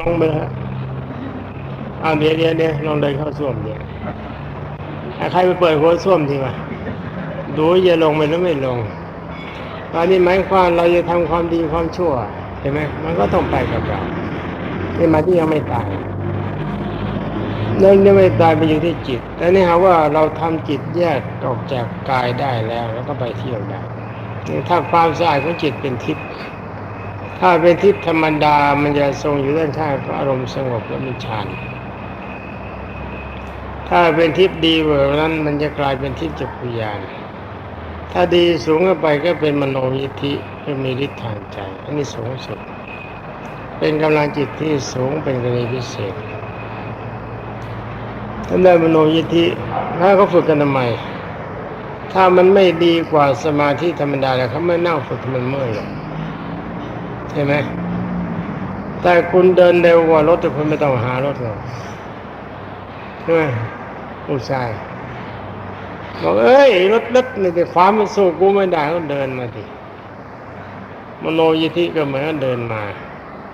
ลงไปฮะอ่าเดี๋ยวเดี๋ยวเดี๋ยวลองเดินเข้าส้วมเดี๋ยวใครไปเปิดหัวส้วมทีวะดูจะลงไปหรือไม่ลงตอนนี้หมายความเราจะทำความดีความชั่วเห็นไหมมันก็ต้องไปกับเรานี่มาที่ยังไม่ตายนั่นยังไม่ตายไปอยู่ที่จิต แต่นี่หาว่าเราทำจิตแยกออกจากกายได้แล้ว แล้วก็ไปเที่ยวได้ถ้าความสะอาดของจิตเป็นทิพย์ ถ้าเป็นทิพย์ธรรมดา มันจะทรงอยู่ด้านข้างของอารมณ์สงบและมีฌาน ถ้าเป็นทิพย์ดีกว่านั้น มันจะกลายเป็นทิพย์จักรยาน ถ้าดีสูงขึ้นไปก็เป็นมโนยิทธิก็มีฤทธิ์ทางใจ อันนี้สูงสุด เป็นกำลังจิตที่สูงเป็นกรณีพิเศษถ้าได้มโนยิทธิถ้าเขาฝึกกันทำไม ถ้ามันไม่ดีกว่าสมาธิธรรมดาแล้วเขาไม่นั่งฝึกมันเมื่อยหรอก ใช่ไหมแต่คุณเดินเร็วกว่ารถแต่คุณไม่ต้องหารถหรอกใช่ไหมผู้ชายบอกเอ้ยรถรถนี่แต่ความมันสู้กูไม่ได้ก็เดินมาดิมโนยิธิก็เหมือนเดินมา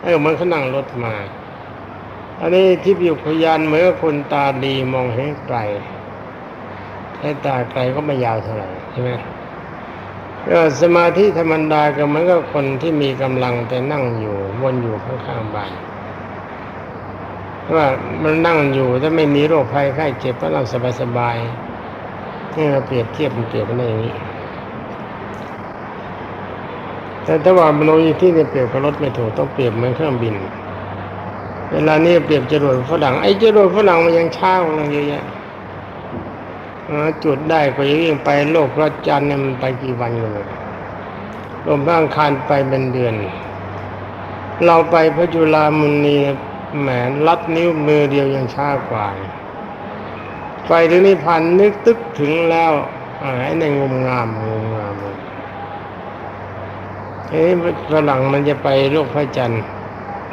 ไอ้เหมือนเขานั่งรถมา อันนี้ที่อยู่พยานเหมือนคนตาดีมองเห็นไกลแต่ตาไกลก็ไม่ยาวเท่าไหร่ใช่ไหม ก็สมาธิธรรมดาก็เหมือนกับคนที่มีกำลังแต่นั่งอยู่วนอยู่ข้างๆบ้านว่ามันนั่งอยู่ถ้าไม่มีโรคภัยไข้เจ็บก็นั่งสบายๆนี่เราเปรียบเทียบมันเปรียบกันได้อย่างนี้ แต่ถ้าว่ามโนยทธิเนี่ยเปรียบกับรถไม่ถูกต้องเปรียบเหมือนเครื่องบิน เวลานี้เปรียบจรวดฝรั่งไอ้จรวดฝรั่งมันยังช้ากว่าเราเยอะแยะ หาจุดได้ก็ยิ่งไปโลกพระจันทร์เนี่ยมันไปกี่วันกันเลยลมบ้างคานไปเป็นเดือน เราไปพระจุลามุนีแหมลัดนิ้วมือเดียวยังช้ากว่า ไปถึงนิพพานนึกตึกถึงแล้วอ่าไอ้ในงมงามงมงามเลยเอ๊ะฝรั่งมันจะไปโลกพระจันทร์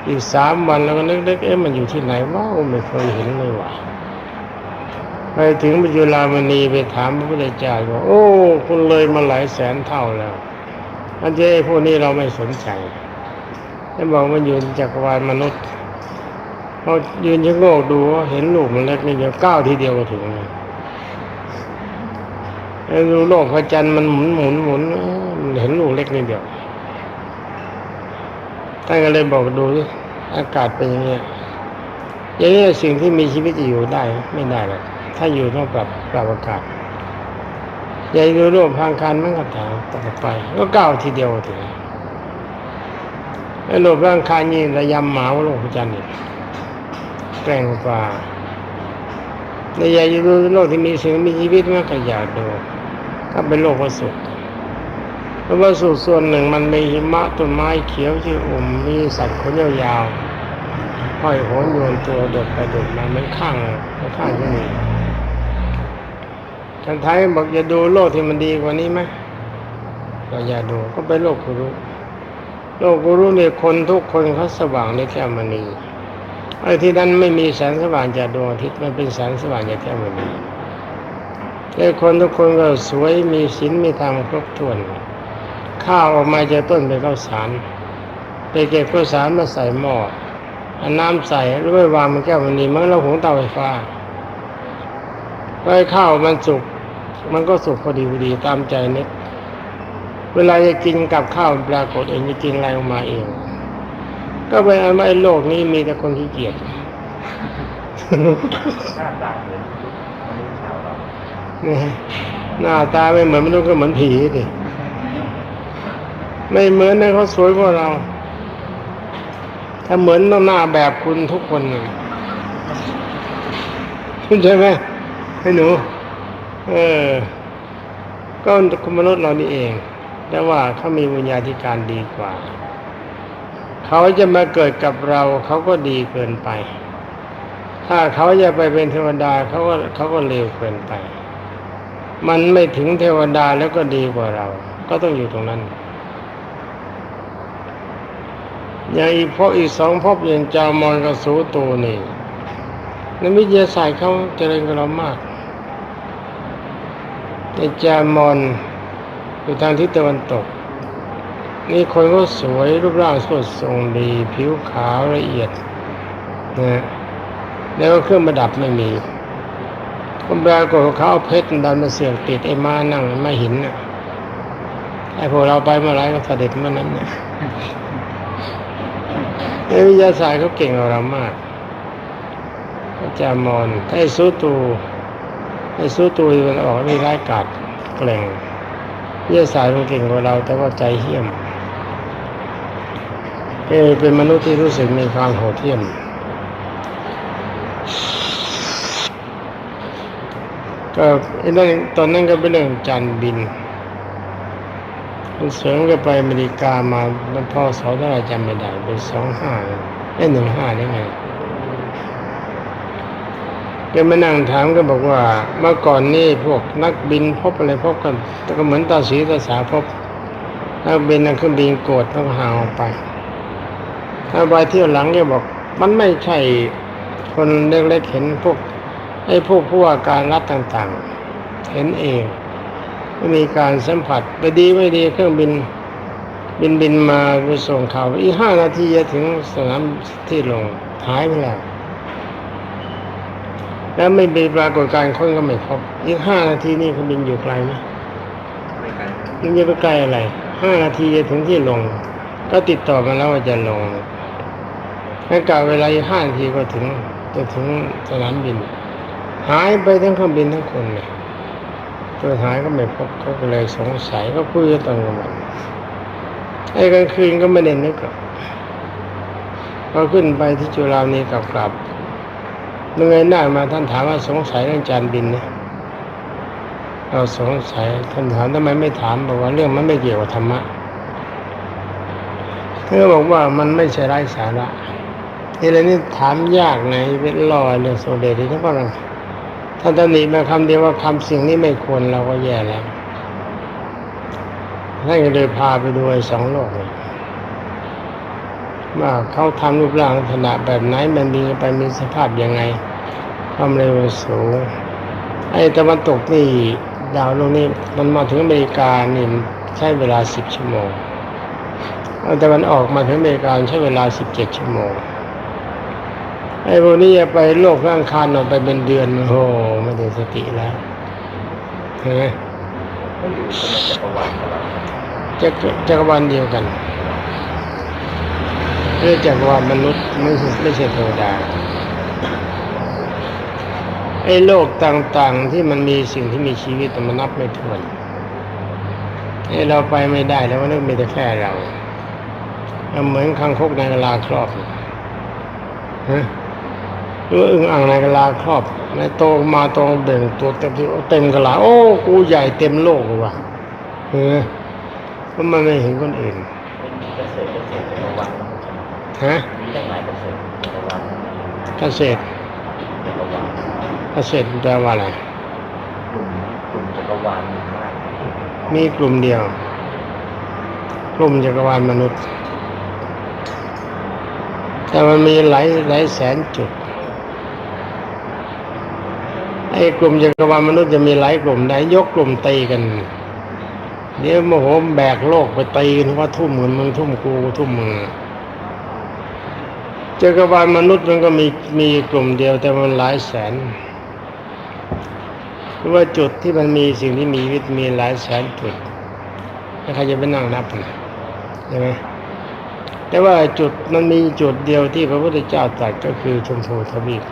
อีกสามวันแล้วก็นึกๆเอ๊ะมันอยู่ที่ไหนว้าวไม่เคยเห็นเลยว่ะ ไปถึงปัจจุลามณีไปถามพระพุทธเจ้าว่าโอ้คุณเลยมาหลายแสนเท่าแล้วอันเจ้พวกนี้เราไม่สนใจแล้วบอกมันอยู่ในจักรวาลมนุษย์พอยืนชะโงกดูเห็นลูกมันเล็กนิดเดียวก้าวทีเดียวก็ถึงเลยแล้วดูโลกพระจันทร์มันหมุนหมุนหมุนเห็นลูกเล็กนิดเดียวท่านก็เลยบอกดูสิอากาศเป็นอย่างนี้อย่างนี้สิ่งที่มีชีวิตจะอยู่ได้ไม่ได้หรอก ถ้าอยู่ต้องปรับปรับอากาศใหญ่ดูโลกพางคารมันก็ถามต่อไป ก็ก้าวทีเดียวถึงไอ้โลกร่างคารนี่ระยำหมาว่าโลกพระจันทร์นี่แกร่งกว่าในยากจะดูโลกที่มีสิ่งมีชีวิตมันก็อยากดูก็เป็นโลกวัสุเพราะว่าสุส่วนหนึ่งมันมีหิมะต้นไม้เขียวชื่ออุ่มมีสัตว์ขนยาวๆห้อยโหนโยนตัวโดดไปโดดมาเหมันข้างข้างที่นี่ ท่านไทยบอกอย่าดูโลกที่มันดีกว่านี้ไหมก็อย่าดูก็เป็นโลกกุรุโลกกุรุเนี่ยคนทุกคนเขาสว่างในแก้วมณีไอ้ที่นั้นไม่มีแสงสว่างจากดวงอาทิตย์มันเป็นแสงสว่างจากแก้วมณีไอ้คนทุกคนก็สวยมีศีลมีธรรมครบถ้วนข้าวออกมาจากต้นเป็นข้าวสารไปเก็บข้าวสารมาใส่หม้ออาน้ำใส่แล้วไปวางมันแก้วมณีมันเราหุงเตาไฟฟ้าไว้ข้าวมันสุก มันก็สุกพอดีพอดีตามใจนึกเวลาจะกินกับข้าวปรากฏเองจะกินอะไรออกมาเอง ก็เป็นอันว่าไอ้โลกนี้มีแต่คนขี้เกียจนี่ฮะหน้าตาไม่เหมือนมนุษย์ก็เหมือนผีดิไม่เหมือนนะเขาสวยกว่าเรา ถ้าเหมือนต้องหน้าแบบคุณทุกคนเลยคุณใช่ไหมให้หนู เออ ก็คุณมนุษย์เรานี่เอง แต่ว่าเขามีวิญญาธิการดีกว่า เขาจะมาเกิดกับเราเขาก็ดีเกินไป ถ้าเขาจะไปเป็นเทวดาเขาก็เขาก็เลวเกินไป มันไม่ถึงเทวดาแล้วก็ดีกว่าเรา ก็ต้องอยู่ตรงนั้นอย่างอีกพวกอีกสองพบอย่างจามอนกับสูตูนี่นักวิทยาศาสตร์เขาเจริญกับเรามาก ในจามอนอยู่ทางทิศตะวันตก นี่คนก็สวยรูปร่างสดทรงดี ผิวขาวละเอียดนะแล้วเครื่องประดับไม่มีก็ปรากฏเขาเอาเพชรดันมาเสียบติดไอ้ม้านั่งม้าหินน่ะไอ้พวกเราไปเมื่อไรก็เสด็จเมื่อนั้นเนี่ยไอวิทยาศาสตร์เขาเก่งกว่าเรามากพระจามอนไอ้สู้ตู ไอ้สู้ตูมันออกไม่ร้ายกาจแกล่งวิทยาศาสตร์มันเก่งกว่าเราแต่ว่าใจเหี้ยมเอเป็นมนุษย์ที่รู้สึกมีความโหดเหี้ยมก็ไอ้นั่นตอนนั้นก็เป็นเรื่องจานบินเสริมก็ไปอเมริกามามันพ่อสอเท่าไหรจำไม่ได้เป็นสองห้าไอ้หนึ่งห้าได้ไง ก็มานั่งถามก็บอกว่า เมื่อก่อนนี่พวกนักบินพบอะไรพบกันก็เหมือนตาสีตาสาพบนักบินนักเครื่องบินโกรธต้องห่างออกไปถ้าไปเที่ยวหลังก็บอก มันไม่ใช่คนเล็กๆเห็นพวกไอ้พวกผู้ว่าการรัฐต่างๆ เห็นเองไม่มีการสัมผัสไปดีไม่ดีเครื่องบินบินบินมาไปส่งข่าวอีกห้านาทีจะถึงสนามที่ลงหายไปแล้ว แล้วไม่มีปรากฏการณ์คนก็ไม่พบอีกห้านาทีนี่เครื่องบินอยู่ไกลไหมไม่ไกลมันจะไปไกลอะไรห้านาทีจะถึงที่ลง ก็ติดต่อมาแล้วว่าจะลงให้กะเวลาอีกห้านาทีก็ถึงจะถึงสนามบิน หายไปทั้งเครื่องบินทั้งคนเลยตัวหายก็ไม่พบเขาก็เลยสงสัยก็คุยกันตอนกลางวันไอ้กลางคืนก็ไม่ได้นึกหรอกพอขึ้นไปที่จุฬานีกลับกลับ เงยหน้ามาท่านถามว่าสงสัยเรื่องจานบินนะเราสงสัยท่านถามทำไมไม่ถามบอกว่าเรื่องมันไม่เกี่ยวกับธรรมะเธอบอกว่ามันไม่ใช่ไร้สาระทีไรนี่ถามยากไงเป็นลอยเรื่องโซเดที่ทั้งหมดท่านตำหนิมาคำเดียวว่าคำสิ่งนี้ไม่ควรเราก็แย่แล้วท่านก็เลยพาไปดูไอ้สองโลกเลย ว่าเขาทำรูปร่างลักษณะแบบไหนมันมีไปมีสภาพยังไงความเร็วสูงไอ้ตะวันตกนี่ดาวโลกนี้มันมาถึงอเมริกานี่ใช้เวลาสิบชั่วโมงเอาตะวันออกมาถึงอเมริกาใช้เวลาสิบเจ็ดชั่วโมงไอ้พวกนี้จะไปโลกข้างคานออกไปเป็นเดือนโอ้โหไม่ได้สติแล้วเห็นไหมก็อยู่คนละจักรวากับเราจักรจักรวาลเดียวกัน เรื่องจักรวาลมนุษย์ไม่ใช่ไม่ใช่เทวดาไอ้โลกต่างๆที่มันมีสิ่งที่มีชีวิตแต่มันนับไม่ถ้วนไอ้เราไปไม่ได้แล้วมันมีแต่แค่เราเหมือนคังคกในกะลาครอบฮะหรืออึ่งอ่างในกะลาครอบในโตมาโตเบ่งตัวเต็มที่เต็มกะลาโอ้กูใหญ่เต็มโลกเลยว่ะเออเพราะมันไม่เห็นคนอื่น ใช่ไหมฮะมีตั้งหลายเกษตรจักรวาลเกษตรจักรวาลเกษตรแปลว่าอะไรกลุ่มกลุ่มจักรวาลมีมากมีกลุ่มเดียว กลุ่มจักรวาลมนุษย์ แต่มันมีหลายหลายแสนจุดไอ้กลุ่มจักรวาลมนุษย์จะมีหลายกลุ่มได้ยกกลุ่มตีกันเดี๋ยวโมโหแบกโลกไปตีกันว่าทุ่มเงินมึงทุ่มกูกูทุ่มมึง จักรวาลมนุษย์มันก็มีมีกลุ่มเดียวแต่มันหลายแสนเพราะว่าจุดที่มันมีสิ่งที่มีชีวิตมีหลายแสนจุดแล้วใครจะไปนั่งนับนะใช่ไหมแต่ว่าจุดมันมีจุดเดียวที่พระพุทธเจ้าตรัสก็คือชมพูทวีป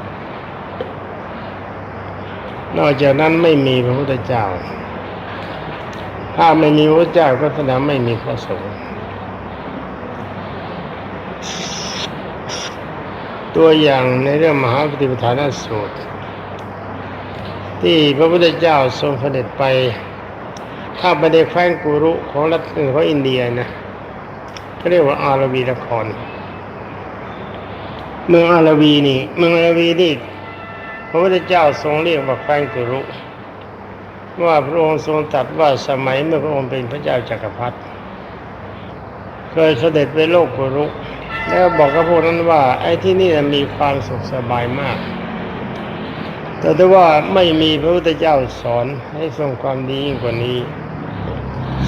นอกจากนั้นไม่มีพระพุทธเจ้า ถ้าไม่มีพระเจ้าก็แสดงไม่มีพระสงฆ์ ตัวอย่างในเรื่องมหาปฏิปทานสูตร ที่พระพุทธเจ้าทรงเสด็จไป ถ้าไปในแคว้นกุรุของรัฐของอินเดียนะเขาเรียกว่าอารวีนคร เมืองอารวีนี่ เมืองอารวีนี่พระพุทธเจ้าทรงเรียกว่าแคว้นกุรุ ว่าพระองค์ทรงตรัสว่าสมัยเมื่อพระองค์เป็นพระเจ้าจักรพรรดิเคยเสด็จไปโลกกุรุ แล้วบอกกับพวกนั้นว่า ไอ้ที่นี่มีความสุขสบายมาก แต่ถ้าว่าไม่มีพระพุทธเจ้าสอนให้ทรงความดียิ่งกว่านี้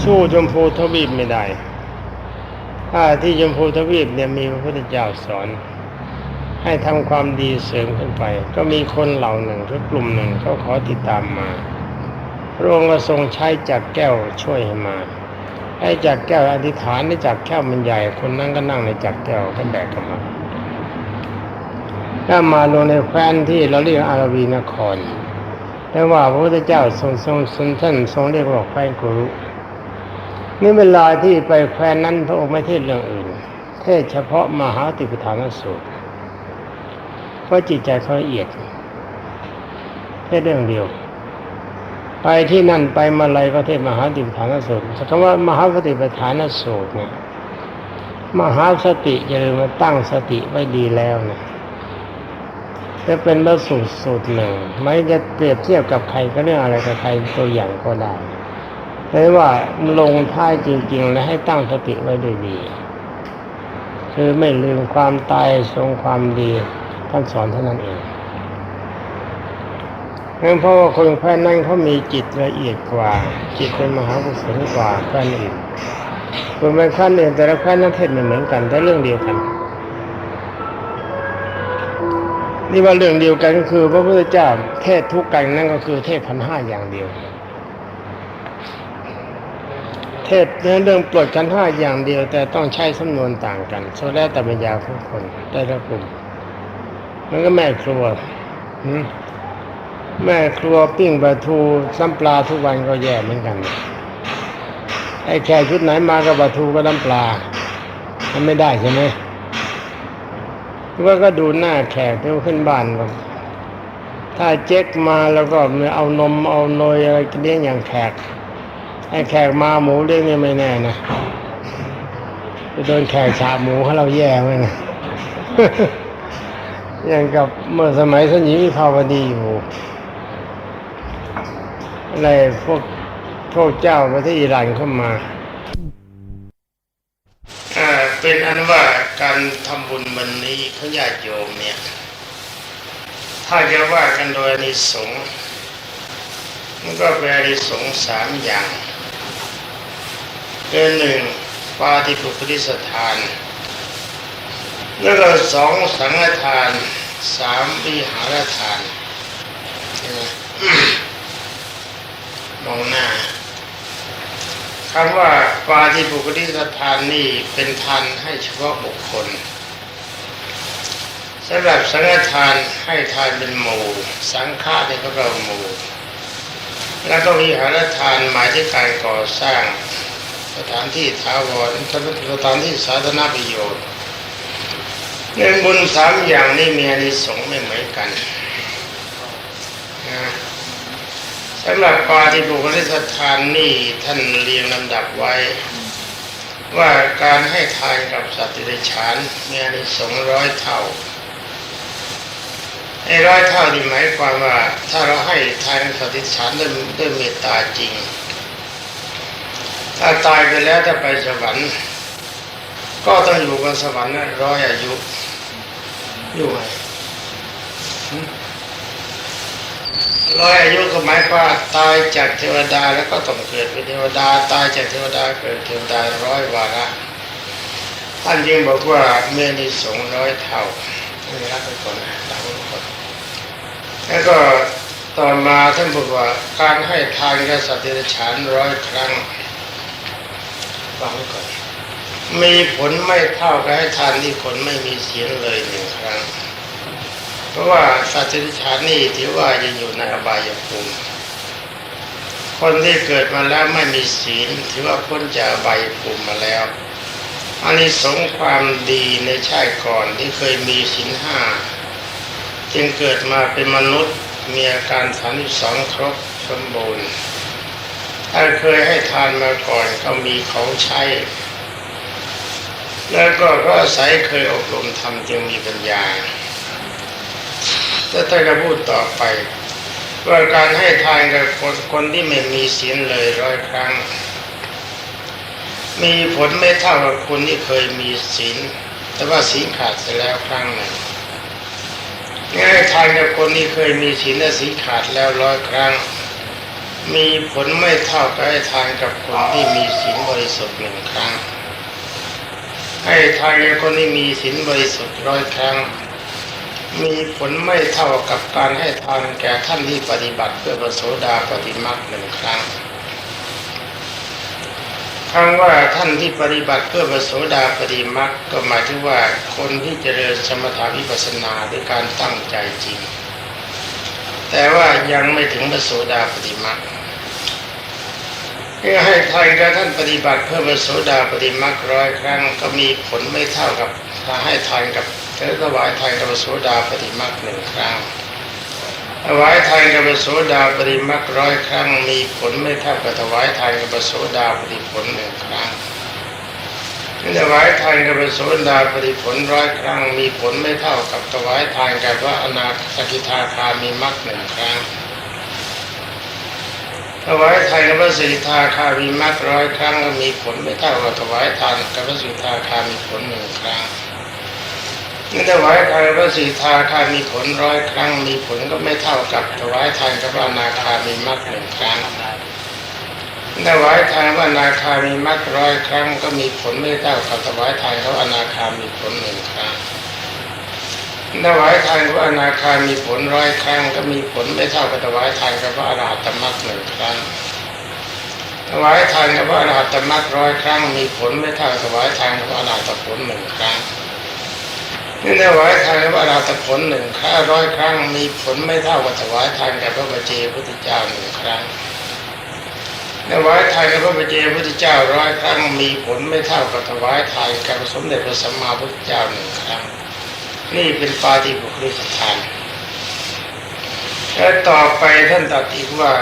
สู้ชมพูทวีปไม่ได้ถ้าที่ชมพูทวีปเนี่ยมีพระพุทธเจ้าสอน ให้ทำความดีเสริมขึ้นไป ก็มีคนเหล่าหนึ่งหรือกลุ่มหนึ่งเขาขอติดตามมาพระองค์ก็ทรงใช้จักแก้วช่วยให้มา ให้จักแก้วอธิษฐานในจักแก้วมันใหญ่ คนนั้นก็นั่งในจักแก้วก็แบกกันมาถ้ามาลงในแคว้นที่เราเรียกอารวีนครแต่ว่าพระพุทธเจ้าทรงทรงทรงท่านทรงเรียกว่าแคว้นกุรุนี่เวลาที่ไปแคว้นนั้นพระองค์ไม่เทศเรื่องอื่น เทศเฉพาะมหาติปฐานสูตรเพราะจิตใจเขาละเอียดแค่เรื่องเดียว ไปที่นั่นไปมาลัยก็เทศมหาติปฐานสูตรคำว่ามหาปฏิปฐานสูตรเนี่ยมหาสติอย่าลืมมาตั้งสติไว้ดีแล้วนะจะเป็นพระสูตรสูตรหนึ่งไม่จะเปรียบเทียบกับใครก็เรื่องอะไรกับใครตัวอย่างก็ได้แต่ว่าลงท้ายจริง ๆ แล้วให้ตั้งสติไว้ด้วยดี คือไม่ลืมความตายทรงความดีท่านสอนเท่านั้นเอง เพราะว่าคนแค่นั้นเขามีจิตละเอียดกว่า จิตเป็นมหากุศลกว่าแค่อื่นคนเป็นขั้นอื่นแต่ละขั้นั้นเทศไม่เหมือนกันแต่เรื่องเดียวกันนี่ว่าเรื่องเดียวกันก็คือพระพุทธเจ้าเทศทุกกันนั่นก็คือเทศพันห้าอย่างเดียว เทศเรื่องเรื่องปลดกันห้าอย่างเดียว แต่ต้องใช้สำนวนต่างกันโซแล้วแต่ปัญญาของคนได้ละกลุ่มมันก็แม่ครัวหืม แม่ครัวปิ้งปลาทูซ้ำปลาทุกวันก็แย่เหมือนกันไอ้แขกชุดไหนมากับปลาทูก็น้ำปลา มันไม่ได้ใช่ไหมว่าก็ดูหน้าแขกที่ขึ้นบ้านก็ถ้าเจ๊กมาแล้วก็เอานมเอาเนยอะไรกินเลี้ยงอย่างแขกให้แขกมาหมูเลี้ยงเนี่ยไม่แน่นะจะโดนแขกฉาบหมูให้เราแย่ไหมนะอย่างกับเมื่อสมัยสนหญิงวิภาวดีอยู่ ไรพวกพวกเจ้าประเทศอิหร่านเข้ามาเป็นอันว่าการทำบุญวันนี้เขาญาติโยมเนี่ย ถ้าจะว่ากันโดยอนิสงส์มันก็เป็นอนิสงส์สามอย่างคือหนึ่งปาฏิปุคลิสถาน แล้วก็สองสังฆทานสามวิหารทานใช่ไหม มองหน้าคำว่าปาฏิปุคลิสทานนี่เป็นทานให้เฉพาะบุคคลสำหรับสังฆทานให้ทานเป็นหมู่สังฆาเนี่ยก็เราหมู่แล้วก็วิหารทานหมายถึงการก่อสร้าง สถานที่ถาวรสถานที่สาธารณประโยชน์เรื่องบุญสามอย่างนี้มีอนิสงส์ไม่เหมือนกันนะ สำหรับปาฏิบุคลิสถานนี่ท่านเรียงลำดับไว้ ว่าการให้ทานกับสัตว์เดรัจฉานมีอานิสงส์ร้อยเท่าไอ้ร้อยเท่านี่หมายความว่า ถ้าเราให้ทานสัตว์เดรัจฉานด้วยด้วยเมตตาจริง ถ้าตายไปแล้วถ้าไปสวรรค์ก็ต้องอยู่บนสวรรค์นั้นร้อยอายุ อยู่ไห ร้อยอายุก็หมายความว่าตายจากเทวดาแล้วก็ต้องเกิดเป็นเทวดา ตายจากเทวดาเกิดเทวดาร้อยวาระท่านยังบอกว่าเมื่อนิสงส์ร้อยเท่าไม่รับไปก่อนนะรับไปก่อนแล้วก็ต่อมาท่านบอกว่าการให้ทานกับสัตว์เดรัจฉานร้อยครั้งฟังก่อนมีผลไม่เท่ากับให้ทานที่คนไม่มีเสียงเลยหนึ่งครั้ง เพราะว่าสัตว์ที่ฐานนี่ถือว่ายังอยู่ในอบายภูมิคนที่เกิดมาแล้วไม่มีศีลถือว่าพ้นจากอบายภูมิมาแล้วอันนี้สงความดีในชาติก่อนที่เคยมีศีลห้าจึงเกิดมาเป็นมนุษย์มีอาการสามสองครบสมบูรณ์ถ้าเคยให้ทานมาก่อนก็มีเขาใช้ แล้วก็เพราะอาศัยเคยอบรมธรรมจึงมีปัญญา ถ้าท่านก็พูดต่อไป ว่าการให้ทานกับคนคนที่ไม่มีศีลเลยร้อยครั้ง มีผลไม่เท่ากับคนที่เคยมีศีลแต่ว่าศีลขาดไปแล้วครั้งหนึ่งให้ทานกับคนที่เคยมีศีลและศีลขาดแล้วร้อยครั้ง มีผลไม่เท่ากับให้ทานกับคนที่มีศีลบริสุทธิ์หนึ่งครั้งให้ทานกับคนที่มีศีลบริสุทธิ์ร้อยครั้ง มีผลไม่เท่ากับการให้ทานแก่ท่านที่ปฏิบัติเพื่อประโสดาปฏิมักหนึ่งครั้งคำว่าท่านที่ปฏิบัติเพื่อประโสดาปฏิมักก็หมายถึงว่าคนที่เจริญสมถาวิปัสสนาด้วยการตั้งใจจริง แต่ว่ายังไม่ถึงประโสดาปฏิมัก เพื่อให้ทานกับท่านปฏิบัติเพื่อประโสดาปฏิมักร้อยครั้งก็มีผลไม่เท่ากับถ้าให้ทานกับเธอถวายทานกับโสดาปฏิมักหนึ่งครั้งถวายทานกับโสดาปริมักร้อยครั้ง มีผลไม่เท่ากับถวายทานกับโสดาปริผลหนึ่งครั้งถวายทานกับโสดาปริผลร้อยครั้ง มีผลไม่เท่ากับถวายทานกับพระอนาคกิทาคามีมักหนึ่งครั้ง ถวายทานกับพระสิทธาคามีมักร้อยครั้งก็มีผลไม่เท่ากับถวายทานกับพระสิทธาคามีผลหนึ่งครั้งนี่ถวายทานพระสีทาคามีผลร้อยครั้งมีผลก็ไม่เท่ากับถวายทานกับพระอนาคามีมรรคหนึ่งครั้งถวายทานพระอนาคามีมรรคร้อยครั้งก็มีผลไม่เท่ากับถวายทานกับพระอนาคามีผลหนึ่งครั้ง ถวายทานพระอนาคามีผลร้อยครั้งก็มีผลไม่เท่ากับถวายทานกับพระอรหัตมรรคหนึ่งครั้งถวายทานกับพระอรหัตมรรคร้อยครั้ง มีผลไม่เท่ากับถวายทานกับพระอรหัตผลหนึ่งครั้งนี่ถวายทานกับพระราตผลหนึ่งค่าร้อยครั้ง มีผลไม่เท่ากับถวายทานแก่พระบัจเจพุทธเจ้าหนึ่งครั้งถวายทานกับพระบัจเจพุทธเจ้าร้อยครั้ง มีผลไม่เท่ากับถวายทานก่พระสมเด็จพระสัมมาพุทธเจ้าหนึ่งครั้ง นี่เป็นปาฏิบุคลิกทานและต่อไปท่านตรัสอีกว่า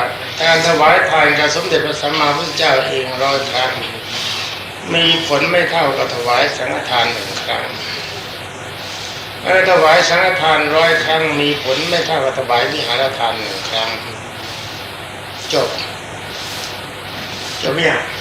การถวายทานกับสมเด็จพระสัมมาพุทธเจ้าเองร้อยครั้งมีผลไม่เท่ากับถวายสังฆทานหนึ่งครั้งเมื่อถวายสังฆทานร้อยครั้งมีผลไม่เท่ากับถวายวิหารทานหนึ่งครั้ง จบ จบเนี่ยง